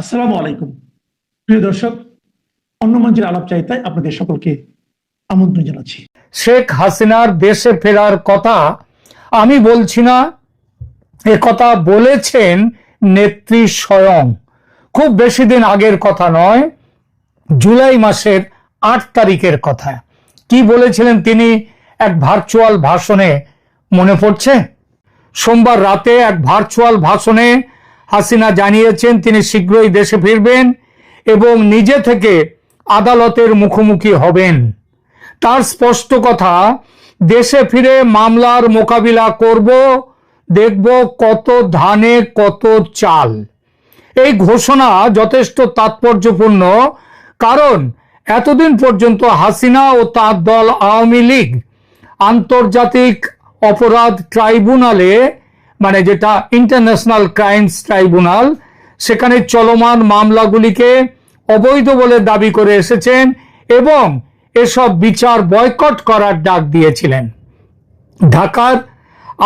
আসসালামু আলাইকুম। প্রিয় দর্শক অন্য মঞ্চের আলাপ চাইতায় আপনাদের সকলকে আমন্ত্রণ জানাচ্ছি। শেখ হাসিনার দেশে ফেরার কথা আমি বলছি না, এ কথা বলেছেন নেত্রী স্বয়ং। খুব বেশি দিন আগের কথা নয়, জুলাই মাসের আট তারিখের কথা। কি বলেছিলেন তিনি এক ভার্চুয়াল ভাষণে মনে পড়ছে? সোমবার রাতে এক ভার্চুয়াল ভাষণে হাসিনা জানিয়েছেন, তিনি শীঘ্রই দেশে ফিরবেন এবং নিজে থেকে আদালতের মুখোমুখি হবেন। তার স্পষ্ট কথা, দেশে ফিরে মামলার মোকাবিলা করব, দেখব কত ধানে কত চাল। এই ঘোষণা যথেষ্ট তাৎপর্যপূর্ণ, কারণ এতদিন পর্যন্ত হাসিনা ও তার দল আওয়ামী লীগ আন্তর্জাতিক অপরাধ ট্রাইব্যুনালে মানে যেটা ইন্টারন্যাশনাল ক্রাইমস ট্রাইব্যুনাল সেখানে চলমান মামলাগুলিকে অবৈধ বলে দাবি করে এসেছেন এবং এসব বিচার বয়কট করার ডাক দিয়েছিলেন। ঢাকার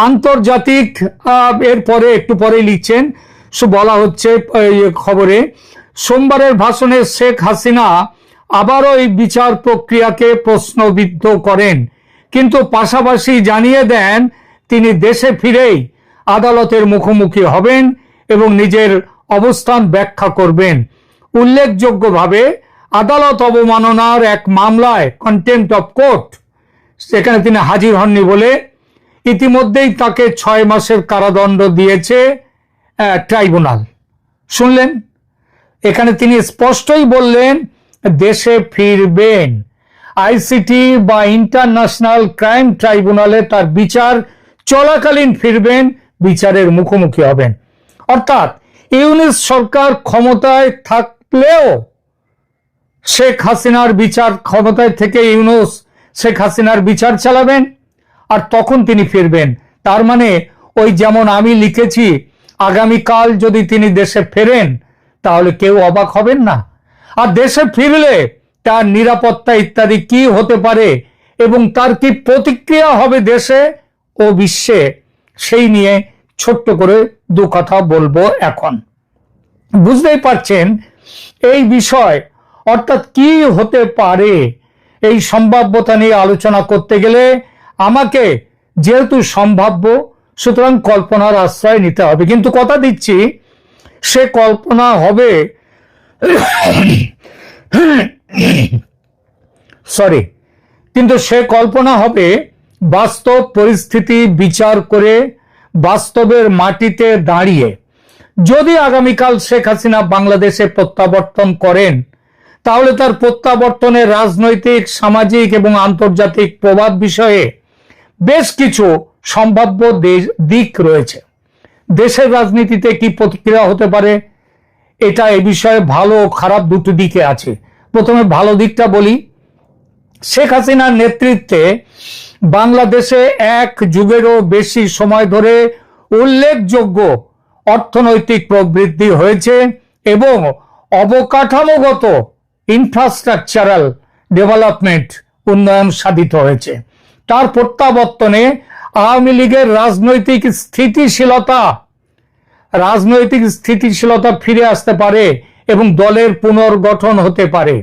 আন্তর্জাতিক আহ, এর পরে একটু পরে লিখছেন বলা হচ্ছে খবরে সোমবারের ভাষণে শেখ হাসিনা আবারও এই বিচার প্রক্রিয়াকে প্রশ্নবিদ্ধ করেন। কিন্তু পাশাপাশি জানিয়ে দেন তিনি দেশে ফিরেই আদালতের মুখোমুখি হবেন এবং নিজের অবস্থান ব্যাখ্যা করবেন। উল্লেখযোগ্যভাবে আদালত অবমাননার এক মামলায় কন্টেম্পট অফ কোর্ট সেখানে তিনি হাজির হননি বলে ইতিমধ্যেই তাকে ছয় মাসের কারাদণ্ড দিয়েছে ট্রাইব্যুনাল। শুনলেন? এখানে তিনি স্পষ্টই বললেন, দেশে ফিরবেন। আইসিটি বা ইন্টারন্যাশনাল ক্রাইম ট্রাইব্যুনালে তার বিচার চলাকালীন ফিরবেন বিচারের মুখোমুখি হবেন। অর্থাৎ ইউনিস সরকার ক্ষমতায় থাকলেও শেখ হাসিনার বিচার ক্ষমতায় থেকে ইউনুস শেখ হাসিনার বিচার চালাবেন আর তখন তিনি ফিরবেন। তার মানে ওই যেমন আমি লিখেছি, আগামীকাল যদি তিনি দেশে ফেরেন, তাহলে কেউ অবাক হবেন না। আর দেশে ফিরলে তার নিরাপত্তা ইত্যাদি কি হতে পারে এবং তার কি প্রতিক্রিয়া হবে দেশে ও বিশ্বে, সেই নিয়ে ছোট্ট করে দু কথা বলব এখন। বুঝতেই পারছেন, এই বিষয় অর্থাৎ কি হতে পারে, এই সম্ভাব্যতা নিয়ে আলোচনা করতে গেলে আমাকে যেহেতু সম্ভাব্য, সুতরাং কল্পনার আশ্রয় নিতে হবে। কিন্তু কথা দিচ্ছি, সে কল্পনা হবে, সরি, কিন্তু সে কল্পনা হবে বাস্তব পরিস্থিতি বিচার করে বাস্তবের মাটিতে দাঁড়িয়ে। যদি আগামীকাল শেখ হাসিনা বাংলাদেশে প্রত্যাবর্তন করেন, তাহলে তার প্রত্যাবর্তনের রাজনৈতিক, সামাজিক এবং আন্তর্জাতিক প্রভাব বিষয়ে বেশ কিছু সম্ভাব্য দিক রয়েছে। দেশের রাজনীতিতে কি প্রতিক্রিয়া হতে পারে, এটা এ বিষয়ে ভালো ও খারাপ দুটো দিকে আছে। প্রথমে ভালো দিকটা বলি শেখ হাসিনার নেতৃত্বে বাংলাদেশে এক যুগেরও বেশি সময় ধরে উল্লেখযোগ্য অর্থনৈতিক প্রবৃদ্ধি হয়েছে এবং অবকাঠামোগত ইনফ্রাস্ট্রাকচারাল ডেভেলপমেন্ট উন্নয়ন সাধিত হয়েছে। তার প্রত্যাবর্তনে আওয়ামী লীগের রাজনৈতিক স্থিতিশীলতা রাজনৈতিক স্থিতিশীলতা ফিরে আসতে পারে এবং দলের পুনর্গঠন হতে পারে।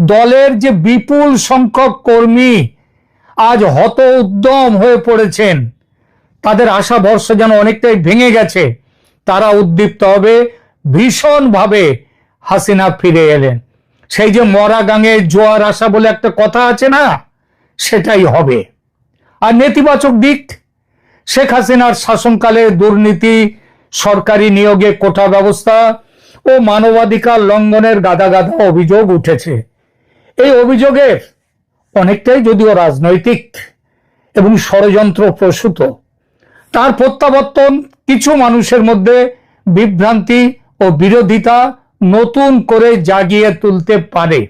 দলের যে বিপুল সংখ্যক কর্মী আজ হত উদ্যম হয়ে পড়েছেন। তাদের আশা ভরসা যেন অনেকটাই ভেঙে গেছে। তারা উদ্দীপ্ত হবে, ভীষণভাবে হাসিনা ফিরে এলেন। সেই যে মরা গাঙে জোয়ার আসা বলে একটা কথা আছে না, সেটাই হবে। আর নেতিবাচক দিক, শেখ হাসিনার শাসনকালে দুর্নীতি, সরকারি নিয়োগে কোটা ব্যবস্থা ও মানবাধিকার লঙ্ঘনের গাদা গাদা অভিযোগ উঠেছে। এই অভিযোগের অনেকটাই যদিও রাজনৈতিক এবং ষড়যন্ত্র প্রসূত। তার প্রত্যাবর্তন কিছু মানুষের মধ্যে বিভ্রান্তি ও বিরোধিতা নতুন করে জাগিয়ে তুলতে পারে।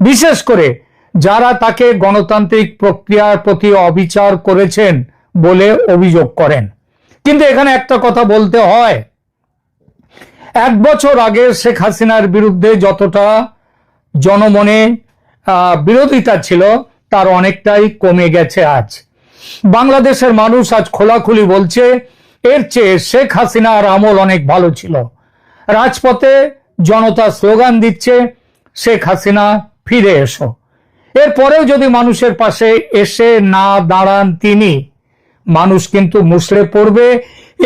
বিশেষ করে যারা তাকে গণতান্ত্রিক প্রক্রিয়ার প্রতি অবিচার করেছেন বলে অভিযোগ করেন। কিন্তু এখানে একটা কথা বলতে হয়। এক বছর আগে শেখ হাসিনার বিরুদ্ধে যতটা জনমনে বিরোধিতা ছিল, তার অনেকটাই কমে গেছে আজ। বাংলাদেশের মানুষ আজ খোলাখুলি বলছে, এর চেয়ে শেখ হাসিনার আমল অনেক ভালো ছিল। রাজপথে জনতা স্লোগান দিচ্ছে, শেখ হাসিনা, ফিরে এসো। এরপরেও যদি মানুষের পাশে এসে না দাঁড়ান তিনি, মানুষ কিন্তু মুসড়ে পড়বে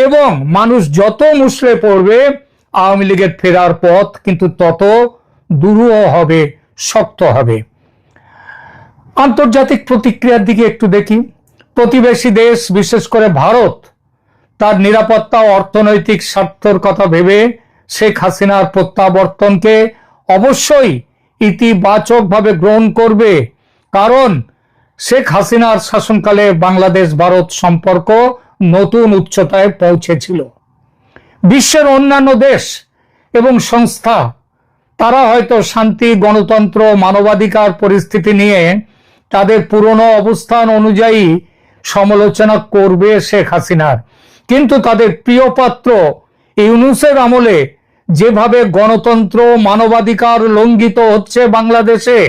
এবং মানুষ যত মুসড়ে পড়বে, আওয়ামী লীগের ফেরার পথ কিন্তু তত দুরূহ হবে, শক্ত হবে। আন্তর্জাতিক প্রতিক্রিয়ার দিকে একটু দেখি। প্রতিবেশী দেশ, বিশেষ করে ভারত, তার নিরাপত্তা অর্থনৈতিক স্বার্থর কথা ভেবে শেখ হাসিনার প্রত্যাবর্তনকে অবশ্যই ইতিবাচকভাবে গ্রহণ করবে। কারণ শেখ হাসিনার শাসনকালে বাংলাদেশ, ভারত সম্পর্ক নতুন উচ্চতায় পৌঁছেছিল। বিশ্বের অন্যান্য দেশ এবং সংস্থা, তারা হয়তো শান্তি, গণতন্ত্র, মানবাধিকার পরিস্থিতি নিয়ে তাদের পুরনো অবস্থান অনুযায়ী সমালোচনা করবে শেখ হাসিনার। কিন্তু তাদের প্রিয় পাত্র ইউনুসের আমলে যেভাবে গণতন্ত্র মানবাধিকার লঙ্ঘিত হচ্ছে বাংলাদেশে,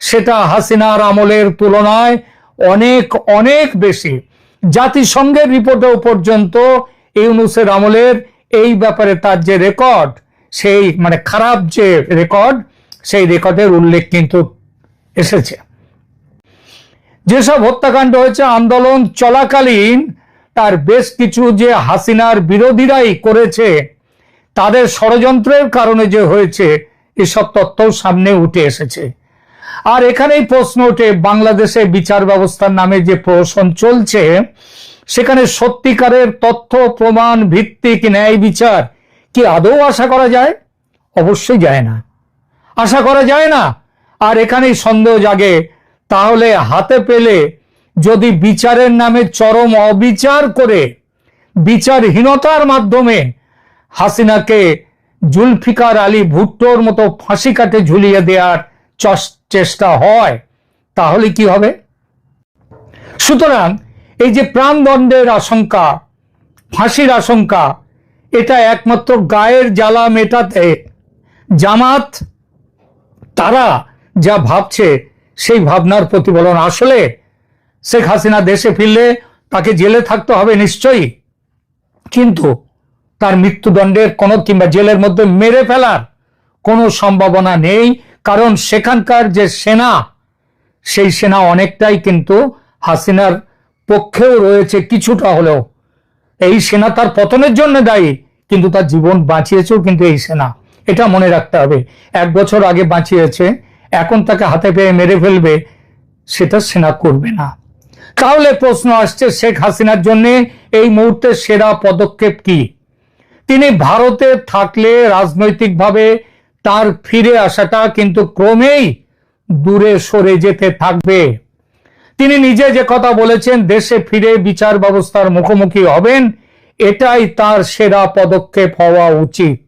সেটা হাসিনার আমলের তুলনায় অনেক অনেক বেশি। জাতিসংঘের রিপোর্টেও পর্যন্ত ইউনুসের আমলের এই ব্যাপারে তার যে রেকর্ড, সেই মানে খারাপ যে রেকর্ড, সেই রেকর্ডের উল্লেখ কিন্তু এসেছে। যেসব হত্যাকাণ্ড হয়েছে, আন্দোলন চলাকালীন, তার বেশ কিছু যে হাসিনার বিরোধীরাই করেছে, তাদের ষড়যন্ত্রের কারণে যে হয়েছে, এসব তথ্য সামনে উঠে এসেছে। আর এখানেই প্রশ্ন ওঠে, বাংলাদেশে বিচার ব্যবস্থার নামে যে প্রহসন চলছে, সেখানে সত্যিকারের তথ্য, প্রমাণ, ভিত্তিক ন্যায় বিচার কি আদৌ আশা করা যায়? অবশ্যই যায় না। আশা করা যায় না। আর এখানেই সন্দেহ জাগে তাহলে হাতে পেলে যদি বিচারের নামে চরম অবিচার করে বিচারহীনতার মাধ্যমে হাসিনাকে জুলফিকার আলী ভুট্টোর মতো ফাঁসি কাটে ঝুলিয়ে দেওয়ার চেষ্টা হয়, তাহলে কি হবে? সুতরাং এই যে প্রাণদণ্ডের আশঙ্কা, ফাঁসির আশঙ্কা, এটা একমাত্র গায়ের জ্বালা মেটাতে জামাত, তারা যা ভাবছে সেই ভাবনার প্রতিফলন আসলে শেখ হাসিনা দেশে ফিরলে তাকে জেলে থাকতে হবে নিশ্চয়ই। কিন্তু তার মৃত্যুদণ্ডের কোনো কিংবা জেলের মধ্যে মেরে ফেলার কোনো সম্ভাবনা নেই, কারণ সেখানকার যে সেনা, সেই সেনা অনেকটাই কিন্তু হাসিনার পক্ষেও রয়েছে কিছুটা হলেও। এই সেনা তার পতনের জন্য দায়ী, কিন্তু তার জীবন বাঁচিয়েছেও কিন্তু এই সেনা। এটা মনে রাখতে হবে। এক বছর আগে বাঁচিয়েছে এখন তাকে হাতে পেয়ে মেরে ফেলবে, সেটা সেনা করবে না। তাহলে প্রশ্ন আসছে শেখ হাসিনার জন্য এই মুহূর্তে সেরা পদক্ষেপ কি? তিনি ভারতে থাকলে রাজনৈতিকভাবে তার ফিরে আসাটা কিন্তু ক্রমেই দূরে সরে যেতে থাকবে। তিনি নিজে যে কথা বলেছেন, দেশে ফিরে বিচার ব্যবস্থার মুখোমুখি হবেন, এটাই তার সেরা পদক্ষেপ হওয়া উচিত।